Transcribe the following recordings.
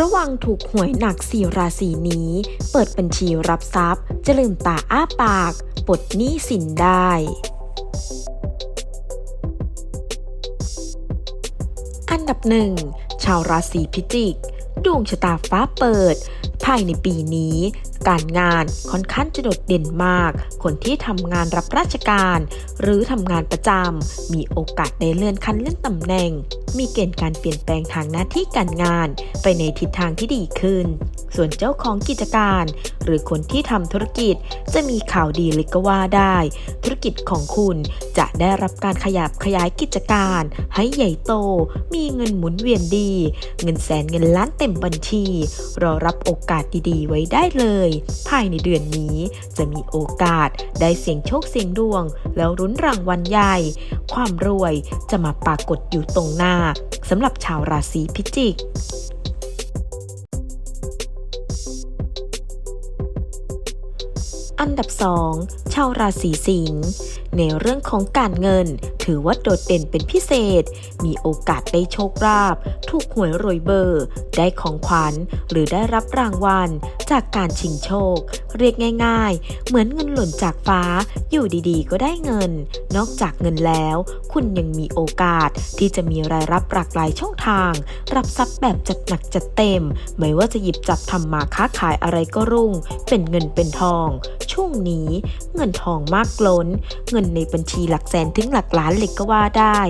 ระวังถูกหวยหนักสี่ราศีนี้ เปิดบัญชีรับทรัพย์ จะลืมตาอ้าปากปลดหนี้สินได้ อันดับหนึ่งชาวราศีพิจิก ดวงชะตาฟ้าเปิดายในปีนี้ การงานค่อนข้างจะโดดเด่นมาก คนที่ทำงานรับราชการ หรือทำงานประจำมีโอกาสได้เลื่อนขั้นเลื่อนตำแหน่ง มีเกณฑ์การเปลี่ยนแปลงทางหน้าที่การงาน ไปในทิศทางที่ดีขึ้น ส่วนเจ้าของกิจการ หรือคนที่ทำธุรกิจจะมีข่าวดีเลยก็ว่าได้ ธุรกิจของคุณจะได้รับการขยับขยายกิจการ ให้ใหญ่โต มีเงินหมุนเวียนดี เงินแสนเงินล้านเต็มบัญชีรอรับโอกาสดีๆ ไว้ได้เลย ภายในเดือนนี้จะมีโอกาสได้เสี่ยงโชคเสี่ยงดวง แล้วรุ้นรางวัลใหญ่ ความรวยจะมาปรากฏอยู่ตรงหน้าสำหรับชาวราศีพิจิกอันดับ 2 ชาวราศีสิงห์ในเรื่องของการเงิน ถือว่าโดดเด่นเป็นพิเศษ มีโอกาสได้โชคลาภถูกหวยรวยเบอร์ ได้ของขวัญ หรือได้รับรางวัล จากการชิงโชคเรียกง่าย ๆ เหมือนเงินหล่นจากฟ้า อยู่ดีๆ ก็ได้เงิน นอกจากเงินแล้ว คุณยังมีโอกาสที่จะมีรายรับหลากหลายช่องทาง รับทรัพย์แบบจัดหนักจัดเต็ม ไม่ว่าจะหยิบจับทำมาค้าขายอะไรก็รุ่ง เป็นเงินเป็นทอง ช่วงนี้เงินทองมากล้น เงินในบัญชีหลักแสนถึงหลักล้านเลยก็ว่าได้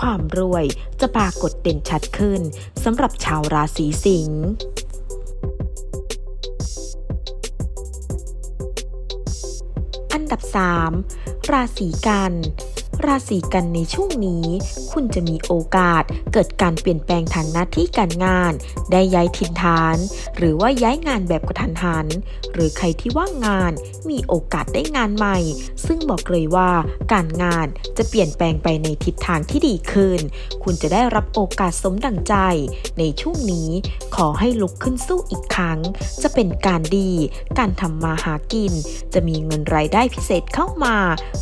ความรวยจะปรากฏเด่นชัดขึ้นสำหรับชาวราศีสิงห์ ดับ 3 ราศีกัน ราศีกันในช่วงนี้ คุณจะมีโอกาสเกิดการเปลี่ยนแปลงทางหน้าที่การงาน ได้ย้ายถิ่นฐาน หรือว่าย้ายงานแบบกระทันหัน หรือใครที่ว่างงานมีโอกาสได้งานใหม่ ซึ่งบอกเลยว่าการงานจะเปลี่ยนแปลงไปในทิศทางที่ดีขึ้น คุณจะได้รับโอกาสสมดังใจ ในช่วงนี้ขอให้ลุกขึ้นสู้อีกครั้ง จะเป็นการดี การทำมาหากิน จะมีเงินรายได้พิเศษเข้ามา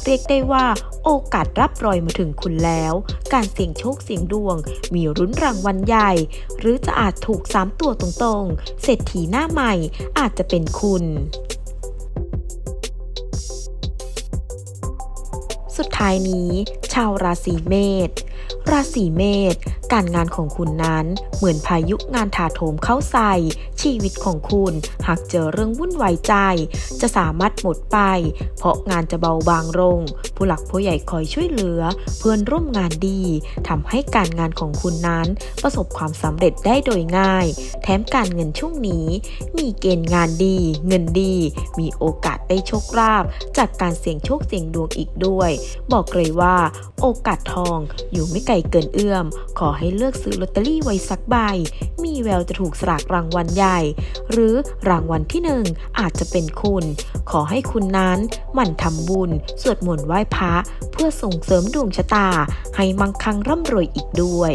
เรียกได้ว่าโอกาสรับรอยมาถึงคุณแล้ว การเสี่ยงโชคเสี่ยงดวง มีรุ้นรางวัลใหญ่ หรือจะอาจถูก 3 ตัวตรงๆ เศรษฐีหน้าใหม่อาจจะเป็นคุณสุดท้ายนี้ ชาวราศีเมษ ราศีเมษ การงานของคุณนั้น เหมือนพายุงานถาโถมเข้าใส่ ชีวิตของคุณหากเจอเรื่องวุ่นวายใจ จะสามารถหมดไป เพราะงานจะเบาบางลง ผู้หลักผู้ใหญ่คอยช่วยเหลือ เพื่อนร่วมงานดีทำให้การงานของคุณนั้น ประสบความสำเร็จได้โดยง่าย แถมการเงินช่วงนี้ มีเกณฑ์งานดี เงินดี มีโอกาสได้โชคลาภจากการเสี่ยงโชคเสี่ยงดวงอีกด้วย บอกเลยว่า โอกาสทองอยู่ไม่ไกลเกินเอื้อม ขอให้เลือกซื้อลอตเตอรี่ไว้สักใบ มีแววจะถูกสลากรางวัลใหญ่ หรือรางวัลที่หนึ่งอาจจะเป็นคุณ ขอให้คุณนั้นหมั่นทำบุญ สวดมนต์ไหว้พระ เพื่อส่งเสริมดวงชะตา ให้มั่งคั่งร่ำรวยอีกด้วย